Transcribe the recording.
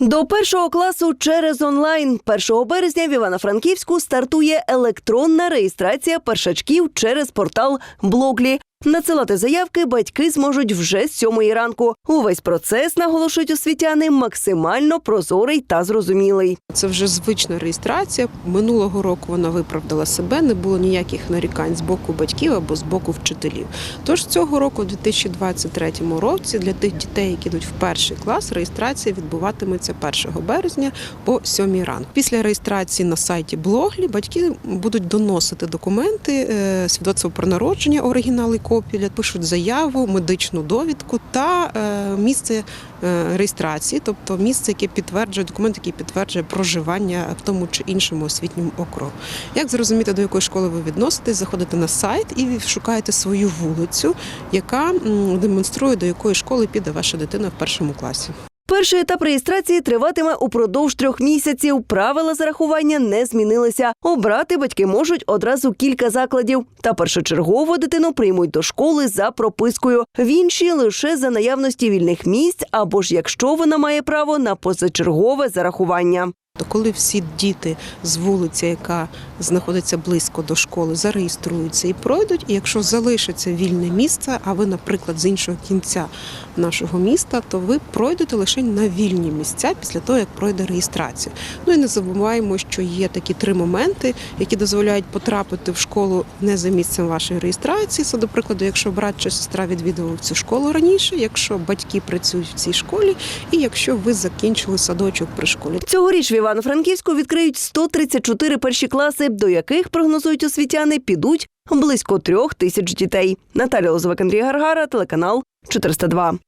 До першого класу через онлайн 1 березня в Івано-Франківську стартує електронна реєстрація першачків через портал Блоглі. Надсилати заявки батьки зможуть вже з сьомої ранку. Увесь процес наголошують освітяни максимально прозорий та зрозумілий. Це вже звична реєстрація. Минулого року вона виправдала себе, не було ніяких нарікань з боку батьків або з боку вчителів. Тож цього року, у 2023 році, для тих дітей, які йдуть в перший клас, реєстрація відбуватиметься 1 березня о 7 ранку. Після реєстрації на сайті Блоглі батьки будуть доносити документи, е, свідоцтво про народження, оригінали копії, пишуть заяву, медичну довідку та е, місце е, реєстрації, тобто місце, яке підтверджує документ, який підтверджує проживання в тому чи іншому освітньому округу. Як зрозуміти, до якої школи ви відноситесь, заходите на сайт і шукаєте свою вулицю, яка демонструє, до якої школи піде ваша дитина в першому класі. Перший етап реєстрації триватиме упродовж трьох місяців. Правила зарахування не змінилися. Обрати батьки можуть одразу кілька закладів. Та першочергово дитину приймуть до школи за пропискою. В інші лише за наявності вільних місць або ж якщо вона має право на позачергове зарахування. То коли всі діти з вулиці, яка знаходиться близько до школи, зареєструються і пройдуть, і якщо залишиться вільне місце, а ви, наприклад, з іншого кінця нашого міста, то ви пройдете лише на вільні місця після того, як пройде реєстрація. Ну і не забуваємо, що є такі три моменти, які дозволяють потрапити в школу не за місцем вашої реєстрації. Це, до прикладу, якщо брат чи сестра відвідував цю школу раніше, якщо батьки працюють в цій школі, і якщо ви закінчили садочок при школі. Цьогоріч Івано-Франківську відкриють 134 перші класи, до яких прогнозують освітяни, підуть близько трьох тисяч дітей. Наталя Лозовик, Андрій Гаргара, телеканал 402.